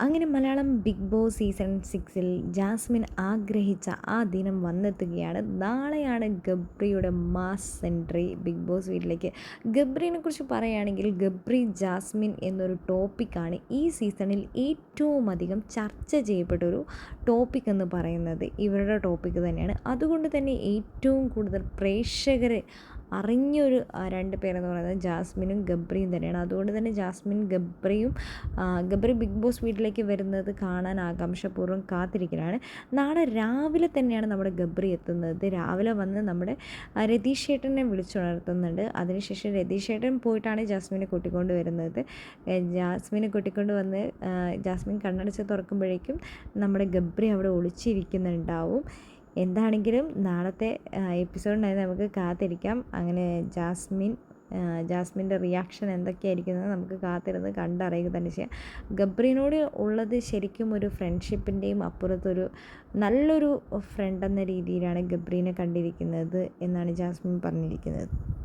അങ്ങനെ Malayalam big boss season സിക്സിൽ Jasmine ആഗ്രഹിച്ച ആ ദിനം വന്നെത്തുകയാണ്. നാളെയാണ് ഗബ്രിയുടെ മാസ് എൻട്രി ബിഗ് ബോസ് വീട്ടിലേക്ക്. ഗബ്രിനെ കുറിച്ച് പറയുകയാണെങ്കിൽ ഗബ്രി ജാസ്മിൻ എന്നൊരു ടോപ്പിക്കാണ് ഈ സീസണിൽ ഏറ്റവും അധികം ചർച്ച ചെയ്യപ്പെട്ട ഒരു ടോപ്പിക് എന്ന് പറയുന്നത്. ഇവരുടെ ടോപ്പിക്ക് തന്നെയാണ്. അതുകൊണ്ട് തന്നെ ഏറ്റവും കൂടുതൽ പ്രേക്ഷകരെ അറിഞ്ഞൊരു രണ്ട് പേരെന്ന് പറയുന്നത് ജാസ്മിനും ഗബ്രിയും തന്നെയാണ്. അതുകൊണ്ട് തന്നെ ജാസ്മിൻ ഗബ്രിയും ഗബ്രി ബിഗ് ബോസ് വീട്ടിലേക്ക് വരുന്നത് കാണാൻ ആകാംക്ഷപൂർവം കാത്തിരിക്കലാണ്. നാളെ രാവിലെ തന്നെയാണ് നമ്മുടെ ഗബ്രി എത്തുന്നത്. രാവിലെ വന്ന് നമ്മുടെ രതീഷ് ഏട്ടനെ വിളിച്ചുണർത്തുന്നുണ്ട്. അതിനുശേഷം രതീഷ് ഏട്ടൻ പോയിട്ടാണ് ജാസ്മിനെ കൂട്ടിക്കൊണ്ട് വരുന്നത്. ജാസ്മിനെ കൂട്ടിക്കൊണ്ട് വന്ന് ജാസ്മിൻ കണ്ണടച്ച് തുറക്കുമ്പോഴേക്കും നമ്മുടെ ഗബ്രി അവിടെ ഒളിച്ചിരിക്കുന്നുണ്ടാവും. എന്താണെങ്കിലും നാളത്തെ എപ്പിസോഡിനായി നമുക്ക് കാത്തിരിക്കാം. അങ്ങനെ ജാസ്മിൻ ജാസ്മിന്റെ റിയാക്ഷൻ എന്തൊക്കെയായിരിക്കുന്നത് നമുക്ക് കാത്തിരുന്ന് കണ്ടറിയുക തന്നെ ചെയ്യാം. ഗബ്രീനോട് ഉള്ളത് ശരിക്കും ഒരു ഫ്രണ്ട്ഷിപ്പിന്റെയും അപ്പുറത്തൊരു നല്ലൊരു ഫ്രണ്ട് എന്ന രീതിയിലാണ് ഗബ്രീനെ കണ്ടിരിക്കുന്നത് എന്നാണ് ജാസ്മിൻ പറഞ്ഞിരിക്കുന്നത്.